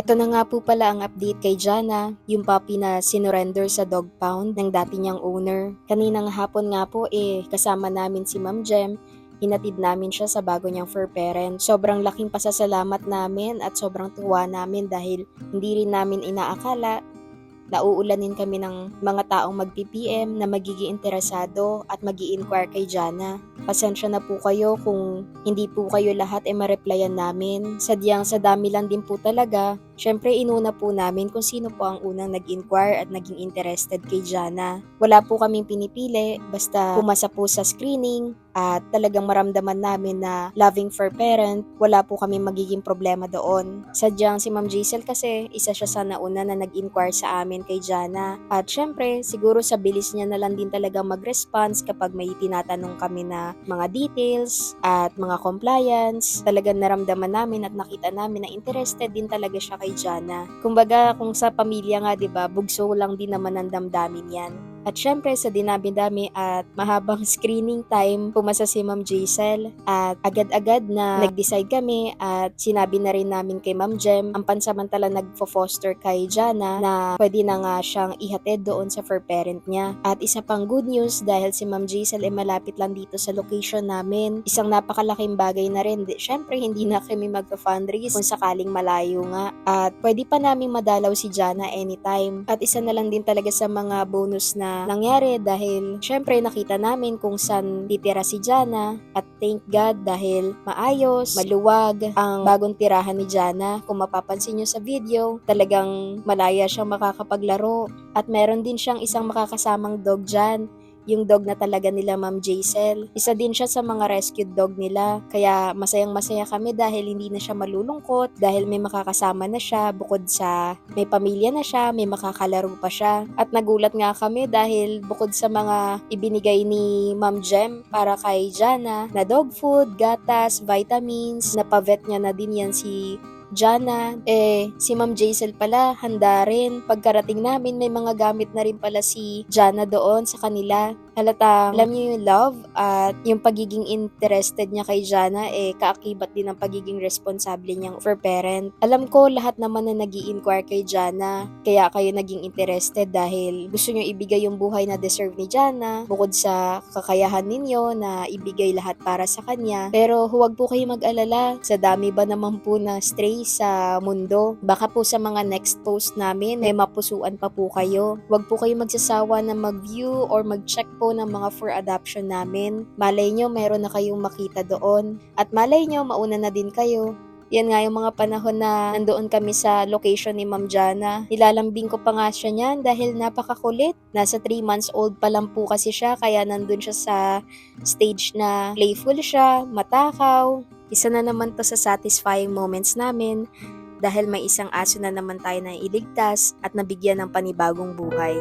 Ito na nga po pala ang update kay Jana, yung puppy na sinurrender sa dog pound ng dati niyang owner. Kaninang hapon nga po eh, kasama namin si Ma'am Jem, hinatid namin siya sa bago niyang fur parent. Sobrang laking pasasalamat namin at sobrang tuwa namin dahil hindi rin namin inaakala na uulanin kami ng mga taong mag-PPM na magiging interesado at mag inquire kay Jana. Pasensya na po kayo kung hindi po kayo lahat ay ma-replyan namin. Sadyang sa dami lang din po talaga. Siyempre, inuna po namin kung sino po ang unang nag-inquire at naging interested kay Jana. Wala po kaming pinipili, basta pumasa po sa screening at talagang maramdaman namin na loving for parent, wala po kami magiging problema doon. Sadyang si Ma'am Giselle kasi, isa siya sa nauna na nag-inquire sa amin kay Jana. At syempre, siguro sa bilis niya na lang din talaga mag-response kapag may tinatanong kami na mga details at mga compliance. Talagang naramdaman namin at nakita namin na interested din talaga siya kay Jana. Kumbaga, kung sa pamilya nga, 'di ba, bugso lang din naman ang damdamin 'yan. At syempre sa dinami-dami at mahabang screening time, pumasa si Ma'am Jaisel at agad-agad na nag-decide kami at sinabi na rin namin kay Ma'am Jem ang pansamantala nagfo-foster kay Jana na pwede na nga siyang ihatid doon sa fur parent niya. At isa pang good news dahil si Ma'am Jaisel ay malapit lang dito sa location namin. Isang napakalaking bagay na rin. Syempre hindi na kami magpa-fundraise kung sakaling malayo nga. At pwede pa namin madalaw si Jana anytime. At isa na lang din talaga sa mga bonus na nangyari dahil syempre nakita namin kung saan titira si Jana. At thank God dahil maayos, maluwag ang bagong tirahan ni Jana. Kung mapapansin nyo sa video, talagang malaya siyang makakapaglaro. At meron din siyang isang makakasamang dog dyan yung dog na talaga nila Ma'am Jaisel. Isa din siya sa mga rescued dog nila. Kaya masayang masaya kami dahil hindi na siya malulungkot, dahil may makakasama na siya, bukod sa may pamilya na siya, may makakalaro pa siya. At nagulat nga kami dahil bukod sa mga ibinigay ni Ma'am Jem para kay Jana na dog food, gatas, vitamins, napavet niya na din yan si Jana, eh, si Ma'am Jaisel pala, handa rin. Pagkarating namin, may mga gamit na rin pala si Jana doon sa kanila. Halata, alam niyo yung love at yung pagiging interested niya kay Jana, eh, kaakibat din ng pagiging responsable niyang for parent. Alam ko, lahat naman na nag inquire kay Jana, kaya kayo naging interested dahil gusto niyo ibigay yung buhay na deserve ni Jana, bukod sa kakayahan ninyo na ibigay lahat para sa kanya. Pero huwag po kayo mag-alala, sa dami ba naman po na stray sa mundo. Baka po sa mga next post namin, may mapusuan pa po kayo. Huwag po kayo magsasawa na mag-view or mag-check po ng mga for adoption namin. Malay nyo, meron na kayong makita doon. At malay nyo, mauna na din kayo. Yan nga yung mga panahon na nandoon kami sa location ni Ma'am Jana. Nilalambing ko pa nga siya niyan dahil napakakulit. Nasa 3 months old pa lang po kasi siya kaya nandun siya sa stage na playful siya, matakaw. Isa na naman to sa satisfying moments namin dahil may isang aso na naman tayo na iligtas at nabigyan ng panibagong buhay.